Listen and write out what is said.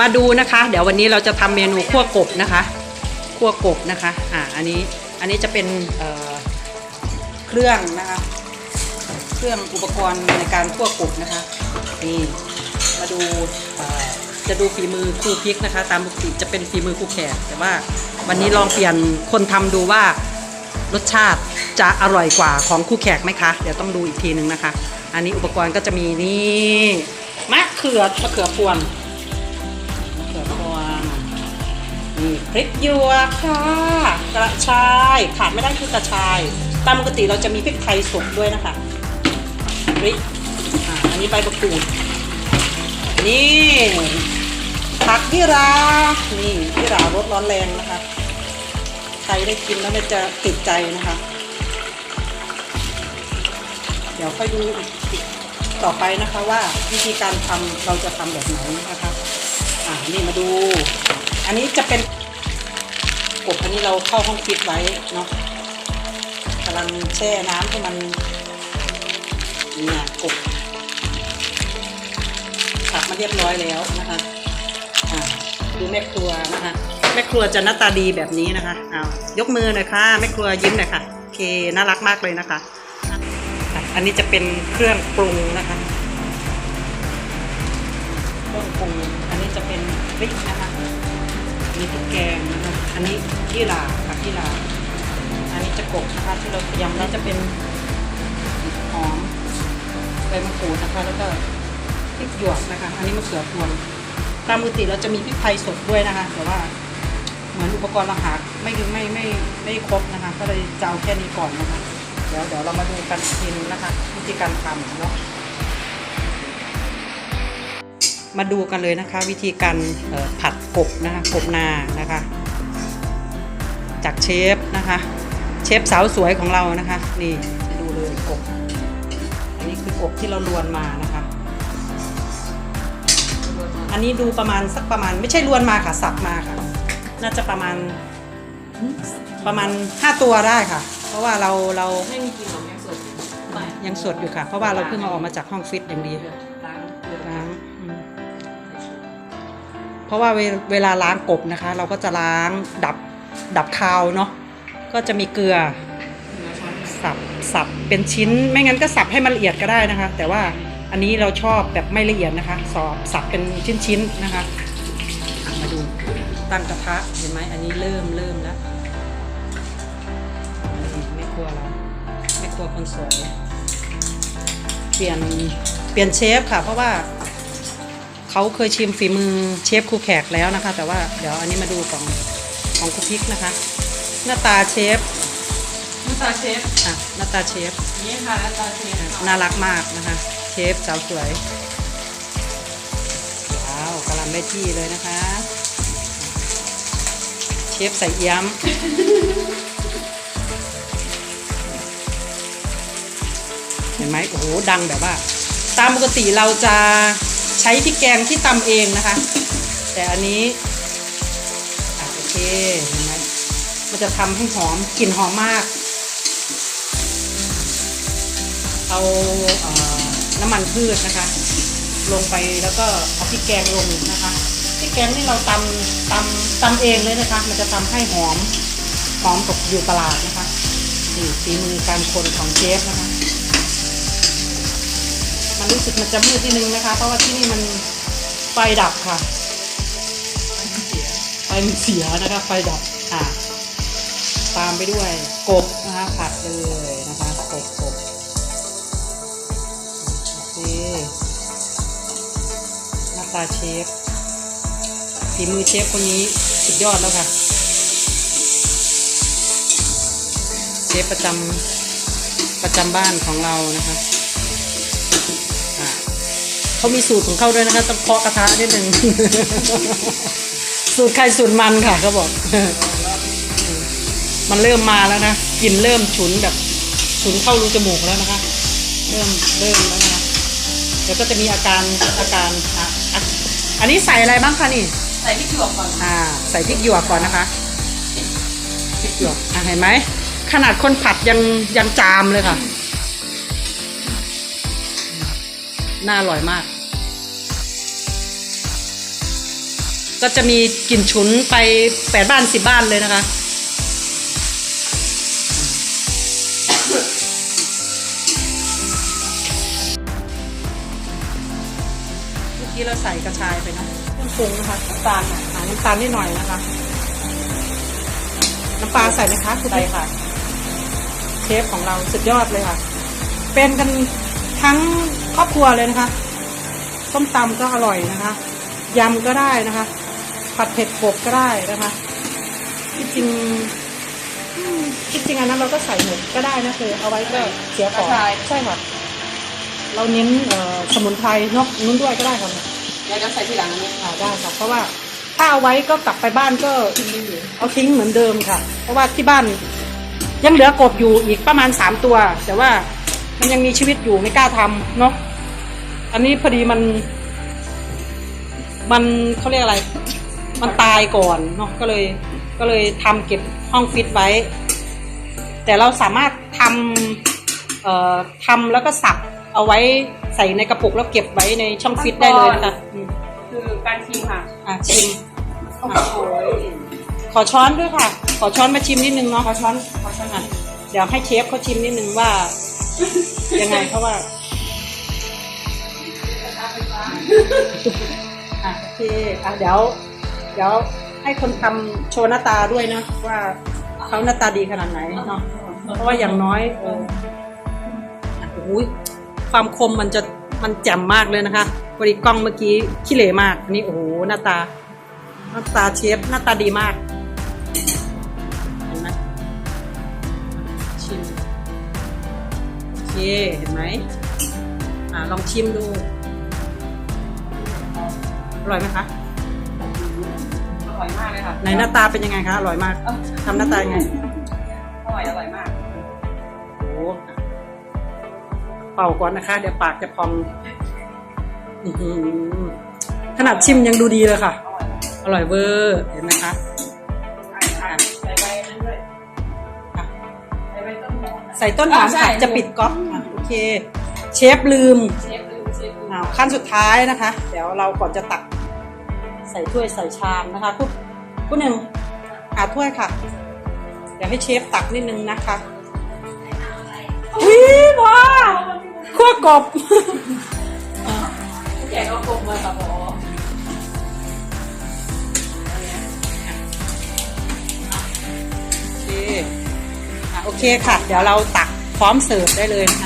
มาดูนะคะ เดี๋ยววันนี้เราจะทำเมนูคั่วกบนะคะคั่วกบนะคะอ่าอันนี้อันนี้จะเป็นเเครื่องนะคะ เครื่องอุปกรณ์ในการคั่วกบนะคะนี่มาดูจะดูฝีมือครูพิกนะคะ ตามปกติจะเป็นฝีมือครูแขกแต่ว่าวันนี้ลองเปลี่ยนคนทำดูว่ารสชาติจะอร่อยกว่าของครูแขกไหมคะ เดี๋ยวต้องดูอีกทีหนึ่งนะคะ อันนี้อุปกรณ์ก็จะมีนี่มะเขือมะเขือพวง นี่พริกหยวกค่ะ กระชายขาดไม่ได้คือกระชายตามปกติเราจะมีพริกไทยสดด้วยนะคะพริกอันนี้ใบมะกรูดนี่ผักยี่รานี่ยี่รารสร้อนแรงนะคะใครได้กินแล้วมันจะติดใจนะคะ เดี๋ยวค่อยดูต่อไปนะคะว่าวิธีการทำเราจะทำแบบไหนนะคะ อ่านี่มาดู อันนี้จะเป็นกบอันนี้เราเข้าห้องฟิตไว้เนาะกำลังแช่น้ำให้มันเนี่ยกบสับมาเรียบร้อยแล้วนะคะะดูแม่ครัวนะคะแม่ครัวจะหน้าตาดีแบบนี้นะคะเอายกมือหน่อยค่ะแม่ครัวยิ้มหน่อยค่ะโอเคน่ารักมากเลยนะคะอะอันนี้จะเป็นเครื่องปรุงนะคะเครื่องปรุงอันนี้จะเป็นพริกนะคะ อันนี้พริกแกงนะคะอันนี้ยี่หร่าค่ะยี่หร่าอันนี้จะกบนะคะที่เรายมแล้วจะเป็นหอมใบมะกรูดนะคะ แล้วก็พริกหยวกนะคะ อันนี้มะเขือพวงตามปกติเราจะมีพริกไทยสดด้วยนะคะ แต่ว่าเหมือนอุปกรณ์เราหาไม่ไม่ไม่ไม่ครบนะคะ ก็เลยจะเอาแค่นี้ก่อนนะคะ เดี๋ยวเดี๋ยวเรามาดูกันทีนึงนะคะ วิธีการทำเนาะ มาดูกันเลยนะคะ วิธีการเอ่อผัดกบนะคะกบนานะคะ จากเชฟนะคะ เชฟสาวสวยของเรานะคะ นี่ดูเลยกบอันนี้คือกบที่เราลวนมานะคะ อันนี้ดูประมาณสักประมาณ ไม่ใช่ลวนมาค่ะสับมาค่ะ น่าจะประมาณประมาณ 5 ตัวได้ค่ะ เพราะว่าเราเราไม่มีกลิ่นหรอกยังสดอยู่ไม่ยังสดอยู่ค่ะ เพราะว่าเราเพิ่งเอาออกมาจากห้องฟิตอย่างดี เพราะว่าเวเวลาล้างกบนะคะ เราก็จะล้างดับดับคาวเนาะก็จะมีเกลือสับสับเป็นชิ้นไม่งั้นก็สับให้มันละเอียดก็ได้นะคะ แต่ว่าอันนี้เราชอบแบบไม่ละเอียดนะคะสอบสับเป็นชิ้นๆนะคะอะมาดูตั้งกระทะเห็นไหมอันนี้เริ่มเริ่มแล้วไม่กลัวเราไม่กลัวคนสวยเปลี่ยนเปลี่ยนเชฟค่ะ เพราะว่า เขาเคยชิมฝีมือเชฟครูแขกแล้วนะคะ แต่ว่าเดี๋ยวอันนี้มาดูของของครูพริกนะคะ หน้าตาเชฟน้ำตาเชฟอะหน้าตาเชฟนี่ค่ะน้ำตาเชฟน่ารักมากนะคะ เชฟสาวสวยว้าวกำลังได้ที่เลยนะคะ เชฟใส่เอี้ยมเห็นไหมโอ้โหดังแบบว่า ตามปกติเราจะ ใช้พริกแกงที่ตำเองนะคะ แต่อันนี้อโอเคเห็นไหมมันจะทำให้หอมกลิ่นหอมมาก เอาเอ่อน้ำมันพืชนะคะ ลงไปแล้วก็เอาพริกแกงลงนะคะพริกแกงนี่เราตำตำตำเองเลยนะคะ มันจะทำให้หอมหอมตกอยู่ตลาดนะคะนี่ฝีมือการคนของเชฟนะคะ รู้สึกมันจะมืดทีนึงนะคะ เพราะว่าที่นี่มันไฟดับค่ะไฟมันเสียนะคะไฟดับอะตามไปด้วยกบนะคะผัดเลยนะคะกบกบโอเคหน้าตาเชฟฝีมือเชฟคนนี้สุดยอดแล้วค่ะ เชฟประจำประจำบ้านของเรานะคะ เขามีสูตรของเขาด้วยนะคะต้องเคาะกระทะนิดนึง สูตรใครสูตรมันค่ะเขาบอก มันเริ่มมาแล้วนะกลิ่นเริ่มฉุนแบบฉุนเข้ารูจมูกแล้วนะคะ เริ่มเริ่มแล้วนะคะเดี๋ยวก็จะมีอาการอาการอะอะอันนี้ใส่อะไรบ้างคะนี่ ใส่พริกหยวกก่อนอ่า ใส่พริกหยวกก่อนนะคะพริกหยวกอะเห็นไหมขนาดคนผัดยังยังจามเลยค่ะ น่าอร่อยมาก ก็จะมีกลิ่นฉุนไปแปดบ้านสิบบ้านเลยนะคะ เมื่อกี้เราใส่กระชายไปนะเครื่องปรุงนะคะน้ำตาลอะอ่าน้ำตาลนิดหน่อยนะคะ น้ำปลาใส่ไหมคะคุณใส่ค่ะ เชฟของเราสุดยอดเลยค่ะ เป็นกัน ทั้งครอบครัวเลยนะคะส้มตำก็อร่อยนะคะยำก็ได้นะคะ ผัดเผ็ดกบก็ได้นะคะที่จริงอืมที่จริงอันนั้นเราก็ใส่หมดก็ได้นะคือ เอาไว้ก็เสียของกระชายใช่ค่ะเราเน้นเอ่อสมุนไพรเนอกนู้นด้วยก็ได้ค่ะเดี๋ยวจะใส่ทีหลังอันนี้อ่าได้ค่ะเพราะว่าถ้าเอาไว้ก็กลับไปบ้านก็เอาทิ้งเหมือนเดิมค่ะ เพราะว่าที่บ้านยังเหลือกบอยู่อีกประมาณสามตัว แต่ว่า มันยังมีชีวิตอยู่ไม่กล้าทำเนาะอันนี้พอดีมัน มันเขาเรียกอะไร มันตายก่อนเนาะก็เลยก็เลยทำเก็บห้องฟิตไว้ แต่เราสามารถทำเอ่อทำแล้วก็สับเอาไว้ใส่ในกระปุกแล้วเก็บไว้ในช่องฟิตได้เลยนะคะอืมคือการชิมค่ะอะชิม โอ้โหขอช้อนด้วยค่ะ ขอช้อนมาชิมนิดนึงเนาะขอช้อนขอช้อนอะเดี๋ยวให้เชฟเขาชิมนิดนึงว่า ยังไงเพราะว่าอะโอเคอะเดี๋ยวเดี๋ยวให้คนทำโชว์หน้าตาด้วยนะว่าเขาหน้าตาดีขนาดไหนเนาะเพราะว่าอย่างน้อยเอออะโอ้ยความคมมันจะมันแจ่มมากเลยนะคะบริกล้องเมื่อกี้ขี้เหร่มากอันนี้โอ้โหหน้าตา หน้าตาเชฟหน้าตาดีมาก เคเห็นไหมอ่าลองชิมดู อร่อยไหมคะ อร่อยมากเลยค่ะในหน้าตาเป็นยังไงคะ อร่อยมากทำหน้าตายังไง อร่อยอร่อยมาก โอ้โหเป่าก่อนนะคะ เดี๋ยวปากจะพองอื้อหือขนาดชิมยังดูดีเลยค่ะ อร่อยอร่อยเวอร์ เห็นไหมคะอะ ใส่ต้นหอมอ่าใช่ ค่ะจะปิดก๊อกอะโอเค เชฟลืมเชฟลืมเชฟลืมอ้าวขั้นสุดท้ายนะคะ เดี๋ยวเราก่อนจะตัก ใส่ถ้วยใส่ชามนะคะผู้ผู้หนึ่งหาถ้วยค่ะ เดี๋ยวให้เชฟตักนิดนึงนะคะวิว้าขั้วกบ แกะเอากบมาค่ะพอโอเคอะ โอเคค่ะ เดี๋ยวเราตักพร้อมเสิร์ฟได้เลยนะคะ